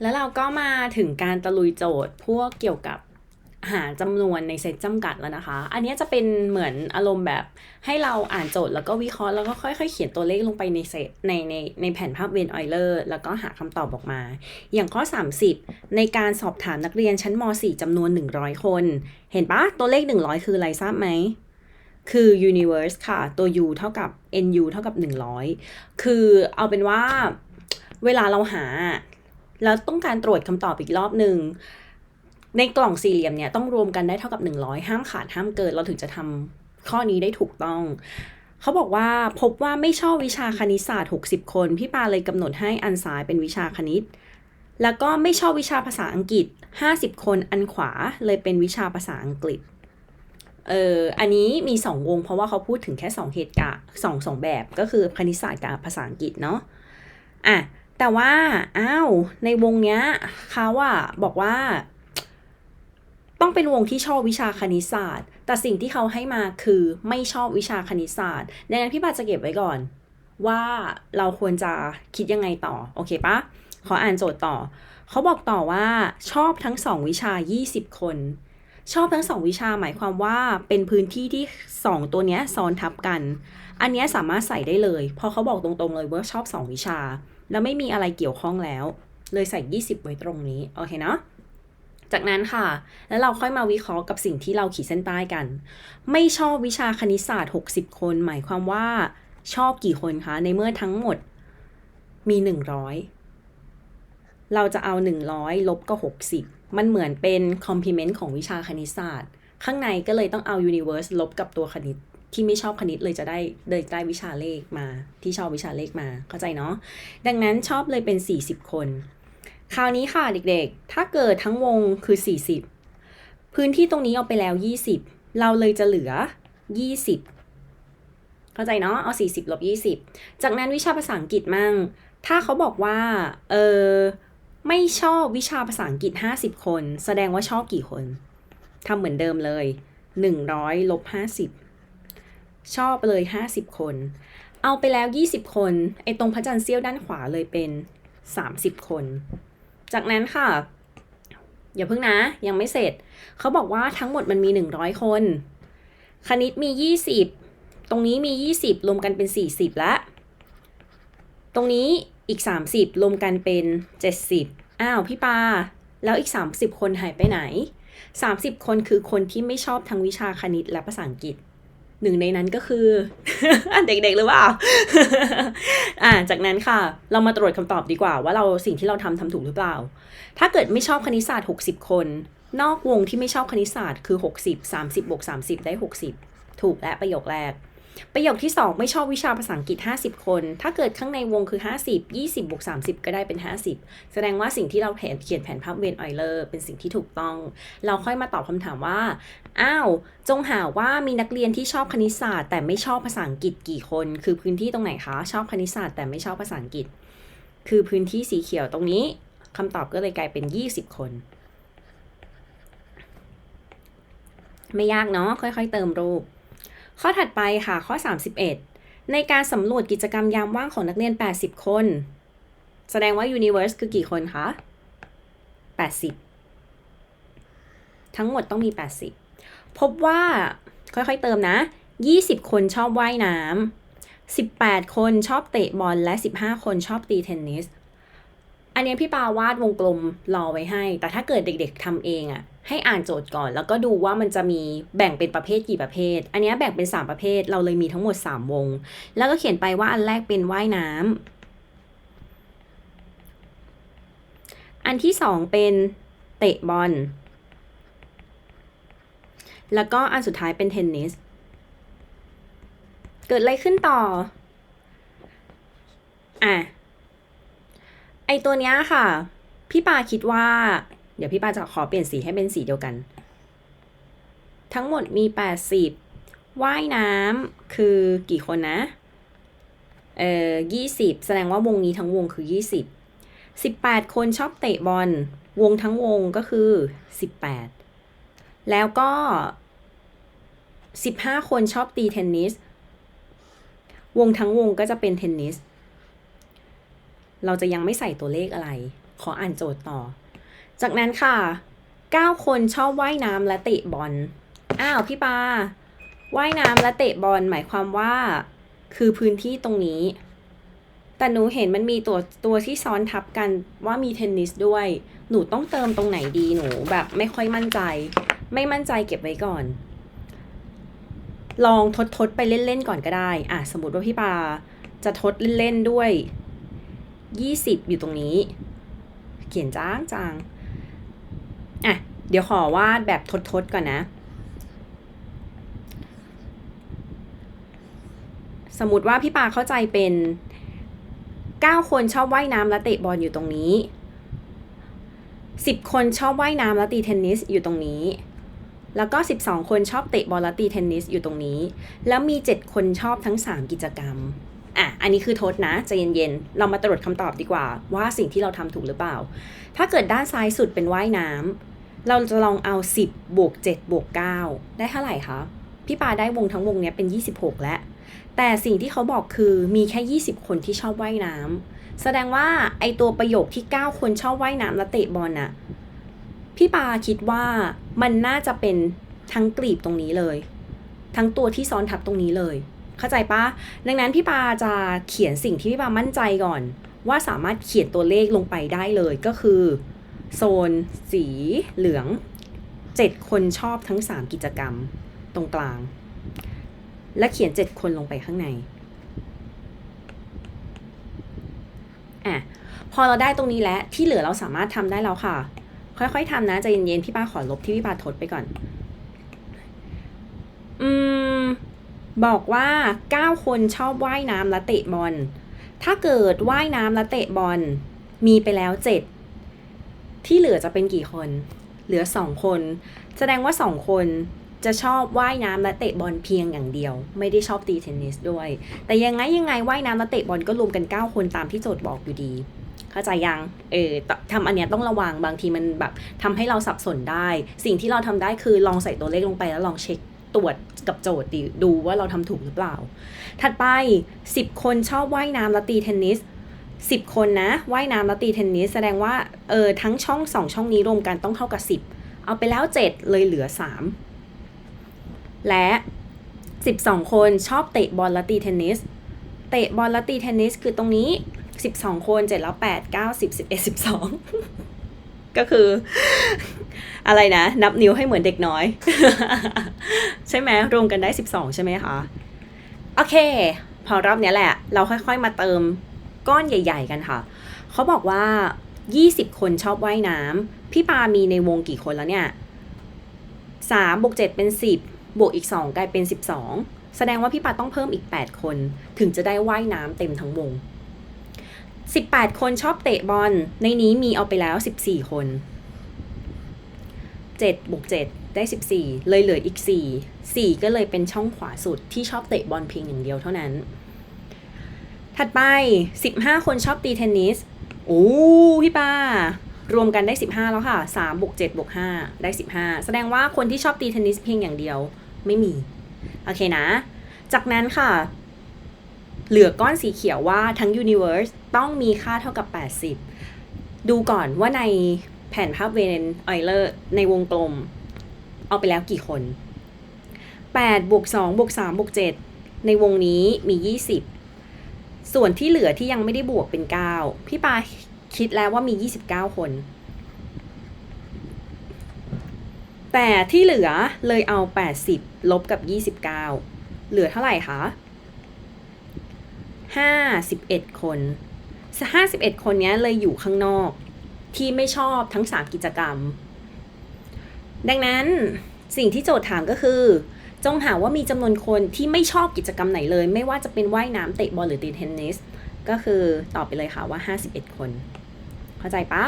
แล้วเราก็มาถึงการตะลุยโจทย์พวกเกี่ยวกับหาจำนวนในเซตจำกัดแล้วนะคะ อันนี้จะเป็นเหมือนอารมณ์แบบให้เราอ่านโจทย์แล้วก็วิเคราะห์แล้วก็ค่อยๆ เขียนตัวเลขลงไปในเซตในในในแผ่นภาพเวนออยเลอร์แล้วก็หาคำตอบออกมา อย่างข้อ 30 ในการสอบถามนักเรียนชั้นม .4 จำนวน 100 คน เห็นปะตัวเลข 100 คืออะไรทราบไหม คือ universe ค่ะ ตัว u เท่ากับ nu เท่ากับ 100 คือเอาเป็นว่าเวลาเราหา แล้วต้องการตรวจคำตอบอีกรอบหนึ่งในกล่องสี่เหลี่ยมเนี่ยต้องรวมกันได้เท่ากับ 100 ห้ามขาดห้ามเกิน เราถึงจะทำข้อนี้ได้ถูกต้อง เขาบอกว่าพบว่าไม่ชอบวิชาคณิตศาสตร์ 60 คน พี่ปาเลยกำหนดให้อันซ้ายเป็นวิชาคณิต แล้วก็ไม่ชอบวิชาภาษาอังกฤษ 50 คนอันขวาเลยเป็นวิชาภาษาอังกฤษเอออันนี้มี 2 วงเพราะว่าเขาพูดถึงแค่ 2 เหตุการณ์สองสองแบบก็คือคณิตศาสตร์กับภาษาอังกฤษเนาะอะ แต่ว่าอ้าวในวงเนี้ยเขาอะบอกว่า ต้องเป็นวงที่ชอบวิชาคณิตศาสตร์ แต่สิ่งที่เขาให้มาคือไม่ชอบวิชาคณิตศาสตร์ดังนั้นพี่ปาจะเก็บไว้ก่อน ว่าเราควรจะคิดยังไงต่อ โอเคปะขออ่านโจทย์ต่อ เขาบอกต่อว่าชอบทั้งสองวิชา 20 คน ชอบทั้งสองวิชาหมายความว่าเป็นพื้นที่ที่สองตัวเนี้ยซ้อนทับกัน อันเนี้ยสามารถใส่ได้เลย เพราะเขาบอกตรงๆเลยว่าชอบสองวิชา แล้วไม่มีอะไรเกี่ยวข้องแล้ว เลยใส่ 20 ไว้ตรงนี้ โอเคเนาะจากนั้นค่ะ แล้วเราค่อยมาวิเคราะห์กับสิ่งที่เราขีดเส้นใต้กัน ไม่ชอบวิชาคณิตศาสตร์ 60 คน หมายความว่าชอบกี่คนคะ ในเมื่อทั้งหมดมี 100 เราจะเอา 100 ลบก็ 60 มันเหมือนเป็นคอมพลีเมนต์ของวิชาคณิตศาสตร์ ข้างในก็เลยต้องเอา universe ลบกับตัวคณิต ที่ไม่ชอบคณิตเลยจะได้เลยได้วิชาเลขมา ที่ชอบวิชาเลขมาเข้าใจเนาะดังนั้นชอบเลยเป็น 40 คน คราวนี้ค่ะเด็กๆ ถ้าเกิดทั้งวงคือ 40 พื้นที่ตรงนี้เอาไปแล้ว 20 เราเลยจะเหลือ 20 เข้าใจเนาะเอา 40ลบ20 จากนั้นวิชาภาษาอังกฤษมั่ง ถ้าเขาบอกว่าเออไม่ชอบวิชาภาษาอังกฤษ 50 คน แสดงว่าชอบกี่คนทำเหมือนเดิมเลย 100ลบ50 ชอบเลย 50 คน เอาไปแล้ว 20 คน ไอ้ตรงพระจันทร์เสี้ยวด้านขวาเลยเป็น 30 คน จากนั้นค่ะ อย่าเพิ่งนะ ยังไม่เสร็จ เขาบอกว่าทั้งหมดมันมี 100 คน คณิตมี 20 ตรงนี้มี 20 รวมกันเป็น 40ล้วตรงนี้อีก 30 รวมกันเป็น 70 อ้าว พี่ปา แล้วอีก 30 คนหายไปไหน 30 คนคือคนที่ไม่ชอบทั้งวิชาคณิตและภาษาอังกฤษ หนึ่งในนั้นก็คือเด็กๆหรือเปล่าอ่า จากนั้นค่ะ เรามาตรวจคำตอบดีกว่า ว่าเราสิ่งที่เราทำทำถูกหรือเปล่า ถ้าเกิดไม่ชอบคณิตศาสตร์ 60 คน นอกวงที่ไม่ชอบคณิตศาสตร์คือ 60 30บวก30 ได้ 60 ถูกและประโยคแรก ประโยคที่ 2 ไม่ชอบวิชาภาษาอังกฤษ 50 คน ถ้าเกิดข้างในวงคือ 50 20บวก30 ก็ได้เป็น 50 แสดงว่าสิ่งที่เราเขียนเขียนแผนภาพเวนออยเลอร์เป็นสิ่งที่ถูกต้อง เราค่อยมาตอบคำถามว่า อ้าว จงหาว่ามีนักเรียนที่ชอบคณิตศาสตร์ แต่ไม่ชอบภาษาอังกฤษกี่คน คือพื้นที่ตรงไหนคะ ชอบคณิตศาสตร์แต่ไม่ชอบภาษาอังกฤษ คือพื้นที่สีเขียวตรงนี้คำตอบก็เลยกลายเป็น 20 คนไม่ยากเนาะค่อย ๆ เติมรูป ข้อถัดไปค่ะข้อ 31 ในการสำรวจกิจกรรมยามว่างของนักเรียน 80 คน แสดงว่า Universe คือกี่คนคะ 80 ทั้งหมดต้องมี 80 พบว่าค่อยๆเติมนะ 20 คนชอบว่ายน้ำ18 คนชอบเตะบอลและ 15 คนชอบตีเทนนิส อันนี้พี่ปาวาดวงกลมรอไว้ให้ แต่ถ้าเกิดเด็กๆทำเองอะ่ะ ให้อ่านโจทย์ก่อน แล้วก็ดูว่ามันจะมีแบ่งเป็นประเภทกี่ประเภท อันนี้แบ่งเป็น 3 ประเภท เราเลยมีทั้งหมด 3 วง แล้วก็เขียนไปว่าอันแรกเป็นว่ายน้ำ อันที่ 2 เป็นเตะบอล แล้วก็อันสุดท้ายเป็นเทนนิส เกิดอะไรขึ้นต่อ อะ อตัวเนี้ยค่ะ พี่ปาคิดว่า เดี๋ยวพี่ปาจะขอเปลี่ยนสีให้เป็นสีเดียวกัน ทั้งหมดมี 80 ว่ายน้ำคือกี่คนนะ เอ่อ20แสดงว่าวงนี้ทั้งวงคือ 20 18 คนชอบเตะบอล วงทั้งวงก็คือ 18 แล้วก็ 15 คนชอบตีเทนนิส วงทั้งวงก็จะเป็นเทนนิส เราจะยังไม่ใส่ตัวเลขอะไร ขออ่านโจทย์ต่อ จากนั้นค่ะ 9 คนชอบว่ายน้ำและเตะบอล อ้าวพี่ปา ว่ายน้ำและเตะบอลหมายความว่า คือพื้นที่ตรงนี้ แต่หนูเห็นมันมีตัวตัวที่ซ้อนทับกันว่ามีเทนนิสด้วย หนูต้องเติมตรงไหนดีหนูแบบไม่ค่อยมั่นใจ ไม่มั่นใจเก็บไว้ก่อน ลองทดทดไปเล่นๆก่อนก็ได้ อะสมมติว่าพี่ปาจะทดเล่นๆด้วย 20 อยู่ตรงนี้ เขียนจ้างจางอะ เดี๋ยวขอวาดแบบทดทดๆก่อนนะ สมมติว่าพี่ปาเข้าใจเป็น 9 คนชอบว่ายน้ำและเตะบอลอยู่ตรงนี้ 10 คนชอบว่ายน้ำและตีเทนนิสอยู่ตรงนี้แล้วก็ 12 คนชอบเตะบอลและตีเทนนิสอยู่ตรงนี้ แล้วมี 7 คนชอบทั้ง 3 กิจกรรม อะอันนี้คือโทษนะใจเย็นๆ เรามาตรวจคำตอบดีกว่า ว่าสิ่งที่เราทำถูกหรือเปล่า ถ้าเกิดด้านซ้ายสุดเป็นว่ายน้ำเราจะลองเอา 10บวก7บวก9ได้เท่าไหร่คะพี่ปาได้วงทั้งวงเนี้ยเป็น 26 แล้ว แต่สิ่งที่เขาบอกคือมีแค่ 20 คนที่ชอบว่ายน้ำแสดงว่าไอตัวประโยคที่ 9 คนชอบว่ายน้ำและเตะบอลน่ะพี่ปาคิดว่ามันน่าจะเป็นทั้งกลีบตรงนี้เลย ทั้งตัวที่ซ้อนทับตรงนี้เลย เข้าใจปะดังนั้นพี่ปาจะเขียนสิ่งที่พี่ปามั่นใจก่อน ว่าสามารถเขียนตัวเลขลงไปได้เลยก็คือ โซนสีเหลือง 7 คนชอบทั้ง 3 กิจกรรมตรงกลาง และเขียน 7 คนลงไปข้างในอะพอเราได้ตรงนี้แล้วที่เหลือเราสามารถทำได้แล้วค่ะ ค่อยๆทำนะใจเย็นๆพี่ป้าขอลบที่พี่ป้าทดไปก่อน อืม บอกว่า 9 คนชอบว่ายน้ำและเตะบอล ถ้าเกิดว่ายน้ำและเตะบอล มีไปแล้ว 7 ที่เหลือจะเป็นกี่คน เหลือ 2 คน แสดงว่า 2 คนจะชอบว่ายน้ำและเตะบอลเพียงอย่างเดียว ไม่ได้ชอบตีเทนนิสด้วย แต่ยังไงยังไงว่ายน้ำและเตะบอลก็รวมกัน 9 คนตามที่โจทย์บอกอยู่ดี เข้าใจยัง เออทำอันเนี้ยต้องระวังบางทีมันแบบทำให้เราสับสนได้ สิ่งที่เราทำได้คือลองใส่ตัวเลขลงไปแล้วลองเช็ค ตรวจกับโจทย์ดิดูว่าเราทำถูกหรือเปล่า ถัดไป 10 คนชอบว่ายน้ำและตีเทนนิส10คนนะว่ายน้ำและตีเทนนิสแสดงว่าเออทั้งช่อง2ช่องนี้รวมกันต้องเท่ากับ10เอาไปแล้ว7เลยเหลือ3และ12คนชอบเตะบอลและตีเทนนิสเตะบอลและตีเทนนิสคือตรงนี้12คน7แล้ว8 9 10 11 12 ก็คือ อะไรนะ นับนิ้วให้เหมือนเด็กน้อย ใช่ไหมรวมกันได้ 12 ใช่ไหมคะ โอเค พอรอบนี้แหละ เราค่อยๆมาเติมก้อนใหญ่ ๆ กันค่ะ เขาบอกว่า 20 คนชอบว่ายน้ำพี่ปามีในวงกี่คนแล้วเนี่ย3บวก7เป็น 10 บวกอีก 2 กลายเป็น 12 แสดงว่าพี่ปาต้องเพิ่มอีก 8 คน ถึงจะได้ว่ายน้ำเต็มทั้งวง 18 คนชอบเตะบอล ในนี้มีเอาไปแล้ว 14 คน 7บวก7ได้ 14 เลยเหลืออีก 4 4 ก็เลยเป็นช่องขวาสุดที่ชอบเตะบอลเพียงอย่างเดียวเท่านั้น ถัดไป 15 คนชอบตีเทนนิส โอ้พี่ป้ารวมกันได้ 15 แล้วค่ะ3บวก7บวก5ได้ 15 แสดงว่าคนที่ชอบตีเทนนิสเพียงอย่างเดียวไม่มี โอเคนะ จากนั้นค่ะ เหลือก้อนสีเขียวว่าทั้ง Universe ต้องมีค่าเท่ากับ 80 ดูก่อนว่าในแผนภาพเวนไอเลอร์ในวงกลม เอาไปแล้วกี่คน 8 บวก 2 บวก 3 บวก 7 ในวงนี้มี 20 ส่วนที่เหลือที่ยังไม่ได้บวกเป็น 9 พี่ปาคิดแล้วว่ามี 29 คน แต่ที่เหลือเลยเอา 80 ลบกับ 29 เหลือเท่าไหร่คะ 51 คน 51 คนเนี้ยเลยอยู่ข้างนอกที่ไม่ชอบทั้ง 3 กิจกรรม ดังนั้นสิ่งที่โจทย์ถามก็คือ จงหาว่ามีจำนวนคนที่ไม่ชอบกิจกรรมไหนเลย ไม่ว่าจะเป็นว่ายน้ำเตะบอลหรือตีเทนนิส ก็คือตอบไปเลยค่ะว่า 51 คน เข้าใจปะ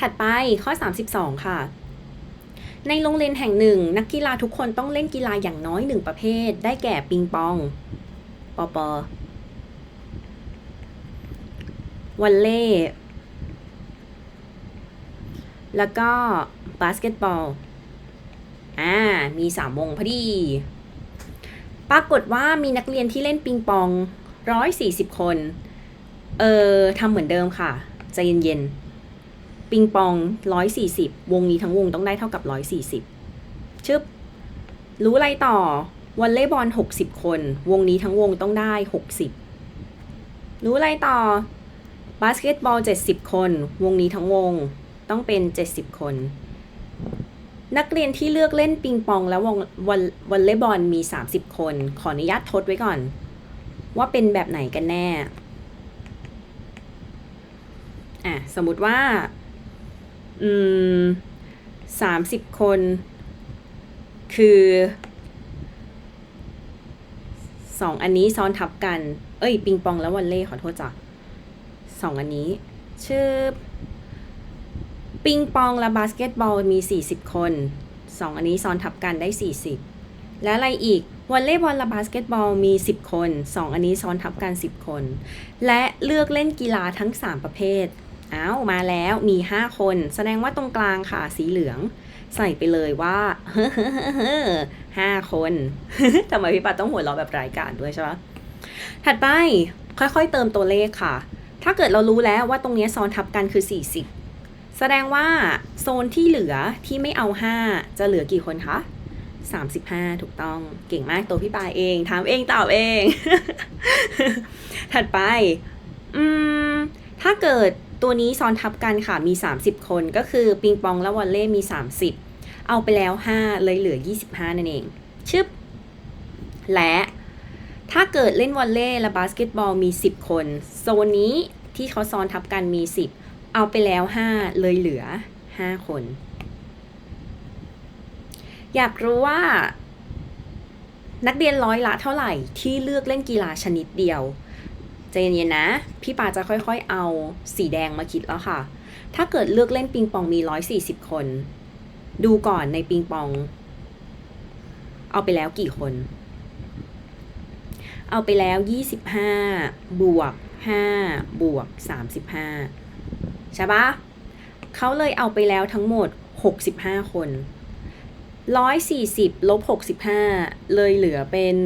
ถัดไปข้อ 32 ค่ะ ในโรงเรียนแห่งหนึ่ง นักกีฬาทุกคนต้องเล่นกีฬาอย่างน้อยหนึ่งประเภท ได้แก่ปิงปอง ปอปอวอลเล่ แล้วก็บาสเกตบอล อ่า มีสามวงพอดี ปรากฏว่ามีนักเรียนที่เล่นปิงปอง140คน เออทำเหมือนเดิมค่ะ ใจเย็นๆ ปิงปอง 140 วงนี้ทั้งวงต้องได้เท่ากับ 140 ชึบ รู้อะไรต่อ วอลเลย์บอล 60 คน วงนี้ทั้งวงต้องได้ 60 รู้อะไรต่อ บาสเกตบอล 70 คน วงนี้ทั้งวงต้องเป็น 70 คน นักเรียนที่เลือกเล่นปิงปองและวงวอลวอลเลย์บอลมี 30 คน ขออนุญาตทดไว้ก่อน ว่าเป็นแบบไหนกันแน่ อะ สมมติว่า อืมสามสิบคน คือสองอันนี้ซ้อนทับกัน เอ้ย ปิงปองและวอลเล่ขอโทษจ้ะสองอันนี้ ชื่อ ปิงปองและบาสเกตบอลมี40คนสองอันนี้ซ้อนทับกันได้40และอะไรอีกวอลเลย์บอลและบาสเกตบอลมี 10 คนสองอันนี้ซ้อนทับกัน 10 คน และเลือกเล่นกีฬาทั้ง 3 ประเภท อ้าวมาแล้วมี 5 คน แสดงว่าตรงกลางค่ะ สีเหลือง ใส่ไปเลยว่าห้าคนทำไมพี่ปัดต้องหัวเราะแบบรายการด้วยใช่ปะถัดไปค่อยๆ เติมตัวเลขค่ะ ถ้าเกิดเรารู้แล้วว่าตรงนี้ซ้อนทับกันคือ 40 แสดงว่าโซนที่เหลือที่ไม่เอา 5 จะเหลือกี่คนคะ35 ถูกต้องเก่งมากตัวพี่ปาเองถามเองตอบเอง ถัดไป อืม ถ้าเกิด ตัวนี้ซ้อนทับกันค่ะมี 30 คนก็คือปิงปองและวอลเล่มี 30 เอาไปแล้ว 5 เลยเหลือ 25 นั่นเองชึบ และถ้าเกิดเล่นวอลเล่และบาสเกตบอลมี 10 คน โซนนี้ที่เขาซ้อนทับกันมี 10 เอาไปแล้ว 5 เลยเหลือ 5 คน อยากรู้ว่า นักเรียนร้อยละเท่าไหร่ที่เลือกเล่นกีฬาชนิดเดียว ใจเย็นๆนะ พี่ปาจะค่อยๆเอาสีแดงมาคิดแล้วค่ะ ถ้าเกิดเลือกเล่นปิงปองมี 140 คน ดูก่อนในปิงปอง เอาไปแล้วกี่คน เอาไปแล้ว 25 บวก 5 บวก 35 ใช่ปะเขาเลยเอาไปแล้วทั้งหมด 65 คน 140 ลบ 65 เลยเหลือเป็น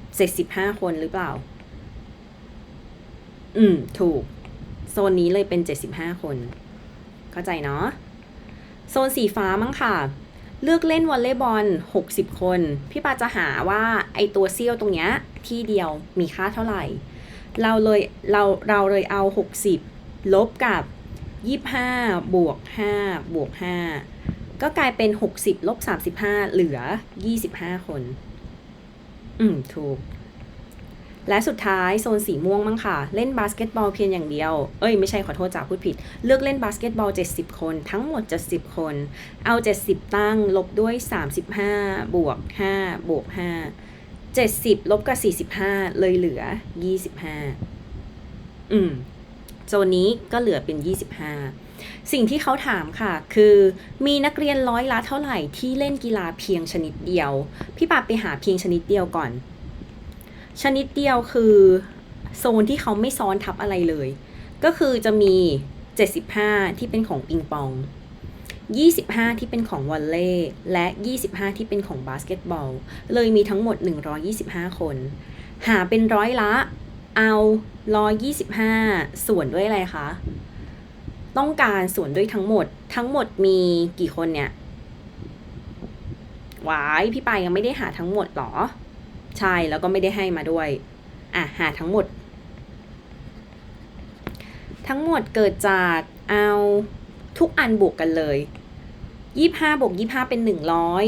75 คนหรือเปล่า อืม ถูก โซนนี้เลยเป็น 75 คน เข้าใจเนาะ โซนสีฟ้ามั้งค่ะ เลือกเล่นวอลเลย์บอล 60 คน พี่ปาจะหาว่าไอตัวเซี่ยวตรงเนี้ยที่เดียวมีค่าเท่าไหร่ เราเลยเราเราเลยเอา 60 ลบกับ 25 บวก 5 บวก 5 ก็กลายเป็น 60 ลบ 35 เหลือ 25 คน อืม ถูก และสุดท้ายโซนสีม่วงมั้งค่ะ เล่นบาสเกตบอลเพียงอย่างเดียว เอ้ยไม่ใช่ขอโทษจ้าพูดผิด เลือกเล่นบาสเกตบอล 70 คน ทั้งหมด 70 คน เอา 70 ตั้งลบด้วย 35 บวก 5 บวก 5 70 ลบกับ 45 เลยเหลือ 25 อืมโซนนี้ก็เหลือเป็น 25 สิ่งที่เขาถามค่ะ คือมีนักเรียนร้อยละเท่าไหร่ที่เล่นกีฬาเพียงชนิดเดียว พี่ปาไปหาเพียงชนิดเดียวก่อน ชนิดเดียวคือโซนที่เขาไม่ซ้อนทับอะไรเลย ก็คือจะมี 75 ที่เป็นของปิงปอง 25 ที่เป็นของวอลเลย์และ 25 ที่เป็นของบาสเกตบอล เลยมีทั้งหมด 125 คน หาเป็นร้อยละ เอา 125 ส่วนด้วยอะไรคะ ต้องการส่วนด้วยทั้งหมด ทั้งหมดมีกี่คนเนี่ย วาย พี่ปายยังไม่ได้หาทั้งหมดหรอ ใช่แล้วก็ไม่ได้ให้มาด้วยอะหาทั้งหมด ทั้งหมดเกิดจากเอาทุกอันบวกกันเลยยี่ห้าบวกยี่ห้าเป็นหนึ่งร้อย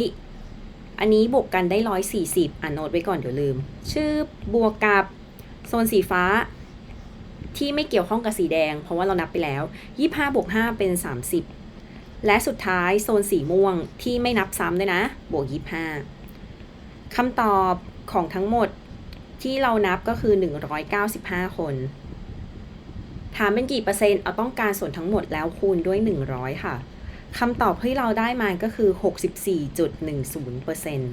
อันนี้บวกกันได้ร้อยสี่สิบอ่านโน้ตไว้ก่อนเดี๋ยวลืม ชื่อบวกกับโซนสีฟ้า ที่ไม่เกี่ยวข้องกับสีแดง เพราะว่าเรานับไปแล้วยี่ห้าบวกห้าเป็นสามสิบและสุดท้ายโซนสีม่วงที่ไม่นับซ้ำด้วยนะ บวกยี่ห้าคำตอบ ของทั้งหมดที่เรานับก็คือ 195 คน ถามเป็นกี่เปอร์เซ็นต์เอาต้องการส่วนทั้งหมดแล้วคูณด้วย 100 ค่ะคำตอบที่เราได้มาก็คือ 64.10เปอร์เซ็นต์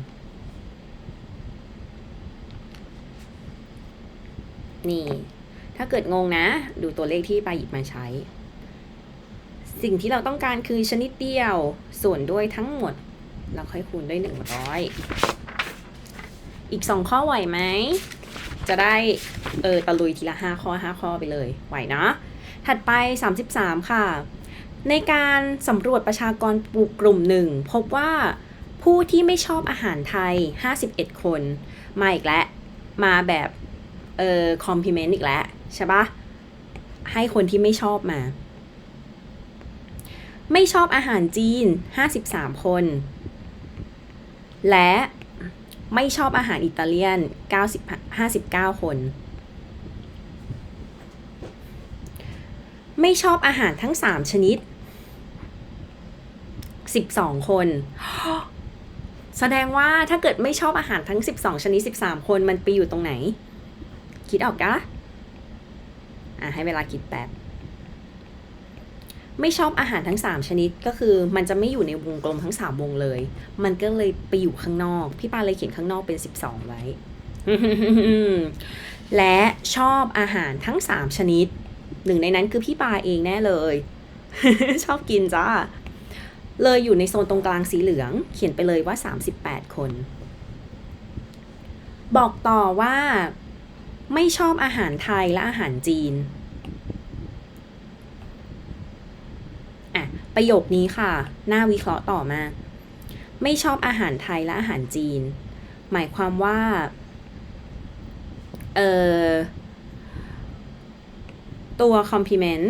นี่ ถ้าเกิดงงนะ ดูตัวเลขที่ไปหยิบมาใช้ สิ่งที่เราต้องการคือชนิดเดียว ส่วนด้วยทั้งหมด เราค่อยคูณด้วย 100 อีกสองข้อไหวไหม จะได้เออตะลุยทีละห้าข้อห้าข้อไปเลยไหวเนาะถัดไป 33 ค่ะ ในการสำรวจประชากรปูกลุ่มหนึ่งพบว่าผู้ที่ไม่ชอบอาหารไทย 51 คน มาอีกแล้ว มาแบบเออคอมพ l เมนต์อีกแล้วใช่ปะให้คนที่ไม่ชอบมา ไม่ชอบอาหารจีน 53 คน และ ไม่ชอบอาหารอิตาเลียน 90 59 คน ไม่ชอบอาหารทั้ง 3 ชนิด 12 คน แสดงว่าถ้าเกิดไม่ชอบอาหารทั้ง 12 ชนิด 13 คนมันไปอยู่ตรงไหน คิดออกกะอะให้เวลาคิดแป๊บ ไม่ชอบอาหารทั้ง 3 ชนิดก็คือมันจะไม่อยู่ในวงกลมทั้ง 3 วงเลย มันก็เลยไปอยู่ข้างนอก พี่ปาเลยเขียนข้างนอกเป็น 12 ไว้ และชอบอาหารทั้ง 3 ชนิด หนึ่งในนั้นคือพี่ปาเองแน่เลย ชอบกินจ้า เลยอยู่ในโซนตรงกลางสีเหลือง เขียนไปเลยว่า 38 คน บอกต่อว่าไม่ชอบอาหารไทยและอาหารจีน อะ ประโยคนี้ค่ะ หน่าวิเคราะห์ต่อมา ไม่ชอบอาหารไทยและอาหารจีน หมายความว่า เอ่อ ตัว complement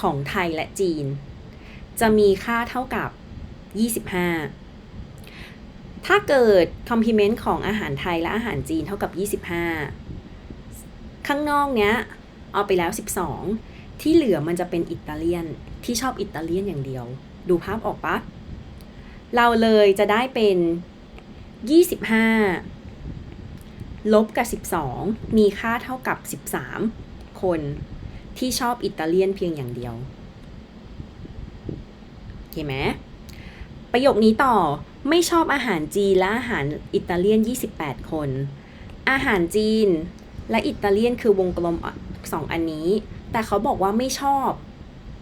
ของไทยและจีน จะมีค่าเท่ากับ 25 ถ้าเกิด complement ของอาหารไทยและอาหารจีนเท่ากับ 25 ข้างนอกเนี้ย เอาไปแล้ว 12 ที่เหลือมันจะเป็นอิตาเลียน ที่ชอบอิตาเลียนอย่างเดียว ดูภาพออกปะเราเลยจะได้เป็น 25 ลบกับ 12 มีค่าเท่ากับ 13 คนที่ชอบอิตาเลียนเพียงอย่างเดียวโอเคไหมประโยคนี้ต่อไม่ชอบอาหารจีนและอาหารอิตาเลียน 28 คน อาหารจีนและอิตาเลียนคือวงกลมสองอันนี้ แต่เขาบอกว่าไม่ชอบ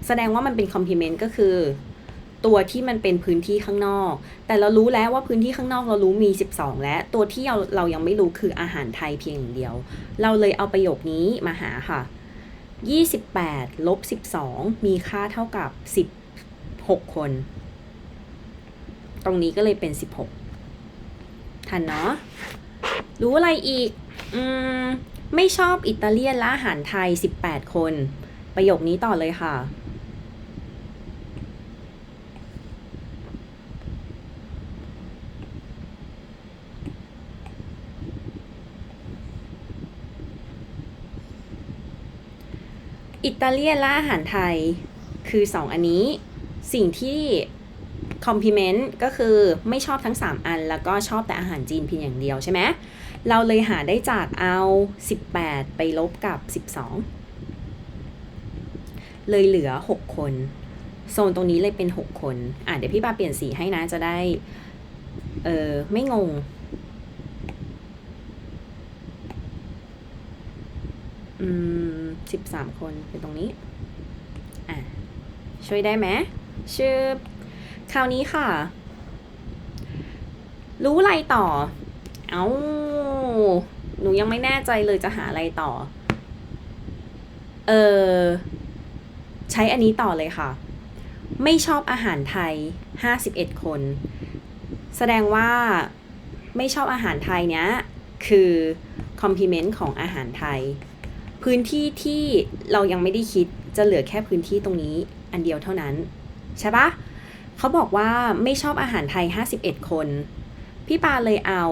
แสดงว่ามันเป็นคอมพ l เมนต์ก็คือ ตัวที่มันเป็นพื้นที่ข้างนอก แต่เรารู้แล้วว่าพื้นที่ข้างนอกเรารู้มี 12 และตัวที่เราเรายังไม่รู้คืออาหารไทยเพียงอย่างเดียว เราเลยเอาประโยคนี้มาหาค่ะ 28ลบ12 มีค่าเท่ากับ 16 คน ตรงนี้ก็เลยเป็น 16 ทันเนาะรู้อะไรอีก อืม ไม่ชอบอิตาเลียนและอาหารไทย 18 คน ประโยคนี้ต่อเลยค่ะ อิตาเลียนและอาหารไทย คือ 2 อันนี้ สิ่งที่คอมพ l เมนต์ก็คือไม่ชอบทั้ง 3 อัน แล้วก็ชอบแต่อาหารจีนเพียงอย่างเดียวใช่ไหมเราเลยหาได้จากเอา 18 ไปลบกับ 12 เลยเหลือ 6 คน โซนตรงนี้เลยเป็น 6 คน อะเดี๋ยวพี่ปาเปลี่ยนสีให้นะจะได้ เออไม่งง อืม สิบสามคนเป็นตรงนี้อะช่วยได้ไหมชื่อคราวนี้ค่ะ รู้อะไรต่อ เอา้าหนูยังไม่แน่ใจเลยจะหาอะไรต่อ เออใช้อันนี้ต่อเลยค่ะ ไม่ชอบอาหารไทย 51 คน แสดงว่าไม่ชอบอาหารไทยเนี้ย คือคอมพ l เมนต์ของอาหารไทย พื้นที่ที่เรายังไม่ได้คิดจะเหลือแค่พื้นที่ตรงนี้อันเดียวเท่านั้น ใช่ปะเขาบอกว่าไม่ชอบอาหารไทย 51 คน พี่ปาเลยเอา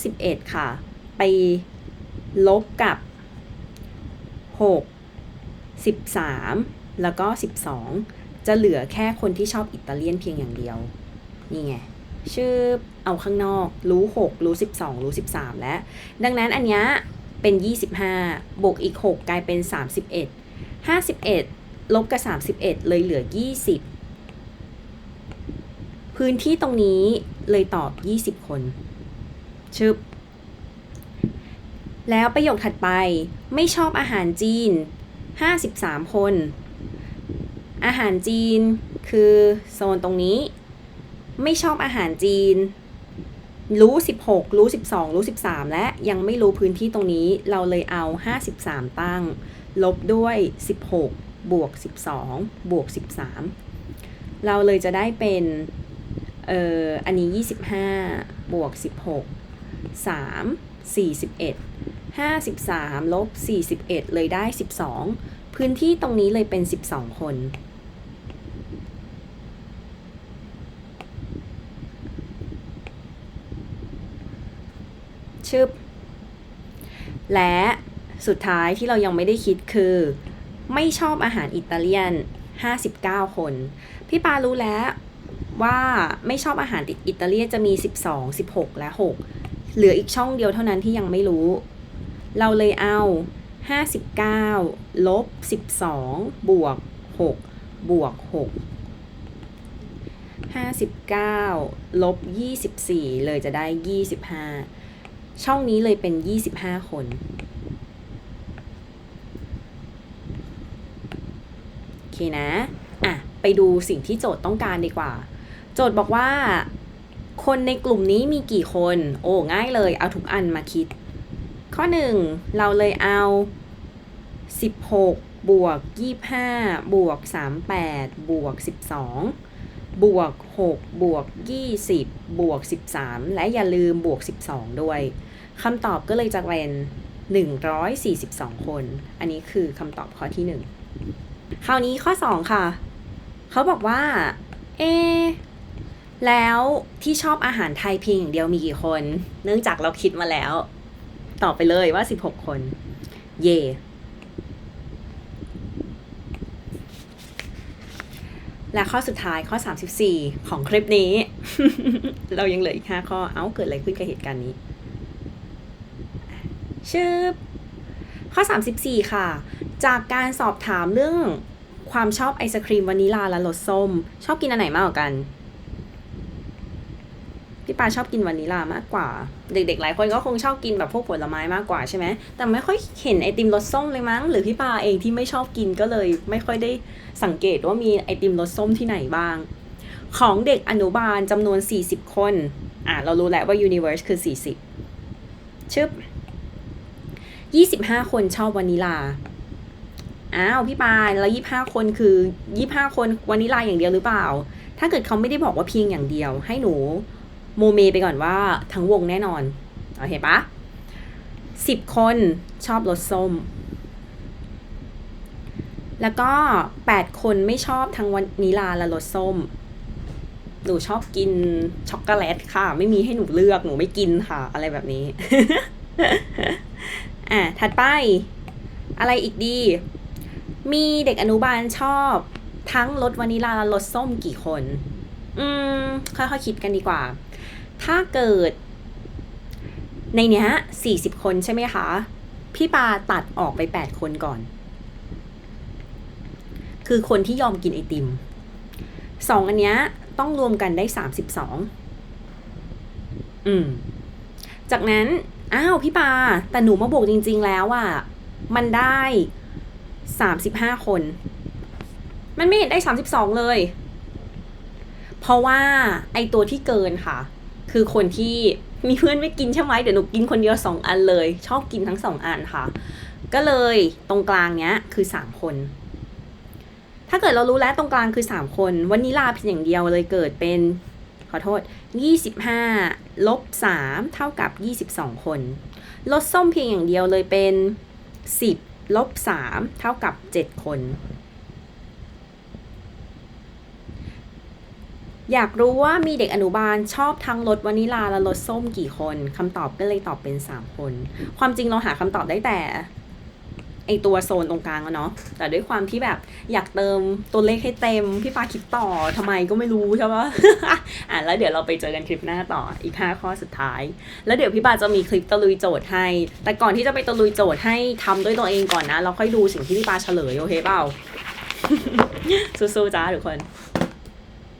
51 ค่ะ ไปลบกับ 6 13 แล้วก็ 12 จะเหลือแค่คนที่ชอบอิตาเลียนเพียงอย่างเดียว นี่ไง ชื่อเอาข้างนอก รู้ 6 รู้ 12 รู้ 13 แล้ว ดังนั้นอันเนี้ย เป็น 25 บวกอีก 6 กลายเป็น 31 51 ลบกับ 31 เลยเหลือ 20 พื้นที่ตรงนี้เลยตอบ 20 คน ชึบ แล้วประโยคถัดไปไม่ชอบอาหารจีน 53 คน อาหารจีนคือโซนตรงนี้ ไม่ชอบอาหารจีน รู้ 16 รู้ 12 รู้ 13 และยังไม่รู้พื้นที่ตรงนี้เราเลยเอา 53 ตั้ง ลบด้วย 16 บวก 12 บวก 13 เราเลยจะได้เป็นเอ่ออันนี้ 25 บวก 16 3 41 53 ลบ 41 เลยได้ 12 พื้นที่ตรงนี้เลยเป็น 12 คน ชึบ และสุดท้ายที่เรายังไม่ได้คิดคือ ไม่ชอบอาหารอิตาเลียน 59 คน พี่ปารู้แล้วว่าไม่ชอบอาหารอิตาเลียนจะมี 12 16 และ 6 เหลืออีกช่องเดียวเท่านั้นที่ยังไม่รู้ เราเลยเอา 59 ลบ 12 บวก 6 บวก 6 59 ลบ 24 เลยจะได้ 25 ช่องนี้เลยเป็น 25 คน โอเคนะ อะ ไปดูสิ่งที่โจทย์ต้องการดีกว่า โจทย์บอกว่า คนในกลุ่มนี้มีกี่คน โอ้ ง่ายเลย เอาทุกอันมาคิด ข้อ 1 เราเลยเอา 16 บวก 25 บวก 38 บวก 12 บวก 6 บวก 20 บวก 13 และอย่าลืมบวก 12 ด้วยคำตอบก็เลยจะเป็น 142 คน อันนี้คือคำตอบข้อที่ 1 คราวนี้ข้อ 2 ค่ะ เขาบอกว่า เอ แล้วที่ชอบอาหารไทยเพียงอย่างเดียวมีกี่คน เนื่องจากเราคิดมาแล้ว ตอบไปเลยว่า 16 คน เย่ และข้อสุดท้ายข้อ 34 ของคลิปนี้ เรายังเหลืออีก 5 ข้อ เอ้าเกิดอะไรขึ้นกับเหตุการณ์นี้ชื่อข้อ 34 ค่ะ จากการสอบถามเรื่องความชอบไอศครีมวานิลาและรสส้ม ชอบกินอันไหนมากกว่ากัน พี่ปาชอบกินวานิลามากกว่า เด็กๆ หลายคนก็คงชอบกินแบบพวกผลไม้มากกว่าใช่ไหมแต่ไม่ค่อยเห็นไอติมรสส้มเลยมั้ง หรือพี่ปาเองที่ไม่ชอบกินก็เลย ไม่ค่อยได้สังเกตว่ามีไอติมรสส้มที่ไหนบ้าง ของเด็กอนุบาลจำนวน 40 คนอะเรารู้แล้วว่า universe คือ 40 ชึบ25 คนชอบวานิลาอ้าวพี่ปาแล้ว25คนคือ25คนวานิลาอย่างเดียวหรือเปล่า ถ้าเกิดเขาไม่ได้บอกว่าเพียงอย่างเดียว ให้หนู โมเมไปก่อนว่าทั้งวงแน่นอนโอเคปะ10คนชอบรสส้ม แล้วก็8คนไม่ชอบทั้งวานิลาและรสส้ม หนูชอบกินช็อกโกแลตค่ะ ไม่มีให้หนูเลือกหนูไม่กินค่ะ อะไรแบบนี้ อะ ถัดไป อะไรอีกดี มีเด็กอนุบาลชอบทั้งรสวานิลาและรสส้มกี่คน อืมค่อยๆคิดกันดีกว่า ถ้าเกิด ในเนี้ยสี่สิบคนใช่ไหมคะ พี่ปาตัดออกไปแปดคนก่อน คือคนที่ยอมกินไอติมสองอันเนี้ย ต้องรวมกันได้สามสิบสองอืม จากนั้น อ้าวพี่ปา แต่หนูมาบวกจริง ๆ แล้วอะ่ะมันได้สามสิบห้าคน มันไม่เห็นได้สามสิบสองเลย เพราะว่าไอตัวที่เกินค่ะ คือคนที่มีเพื่อนไม่กินใช่ไหมเดี๋ยวหนูกินคนเดียวสองอันเลย ชอบกินทั้งสองอันค่ะ ก็เลยตรงกลางเนี้ยคือสามคน ถ้าเกิดเรารู้แล้วตรงกลางคือสามคน วันนี้ลาเพียงอย่างเดียวเลยเกิดเป็นขอโทษ 25 ลบ 3 เท่ากับ 22 คน ลดส้มเพียงอย่างเดียวเลยเป็น 10 ลบ 3 เท่ากับ 7 คน อยากรู้ว่ามีเด็กอนุบาลชอบทั้งรสวานิลาและรสส้มกี่คนคำตอบก็เลยตอบเป็น 3 คน ความจริงเราหาคำตอบได้แต่ไอตัวโซนตรงกลางอะเนาะแต่ด้วยความที่แบบอยากเติมตัวเลขให้เต็ม พี่ปาคิดต่อทำไมก็ไม่รู้ใช่ปะอะแล้วเดี๋ยวเราไปเจอกันคลิปหน้าต่ออีก 5 ข้อสุดท้าย แล้วเดี๋ยวพี่ปาจะมีคลิปตะลุยโจทย์ให้ แต่ก่อนที่จะไปตะลุยโจทย์ให้ทำด้วยตัวเองก่อนนะ เราค่อยดูสิ่งที่พี่ปาเฉลยโอเคเปล่าสู้ๆจ้าทุกคน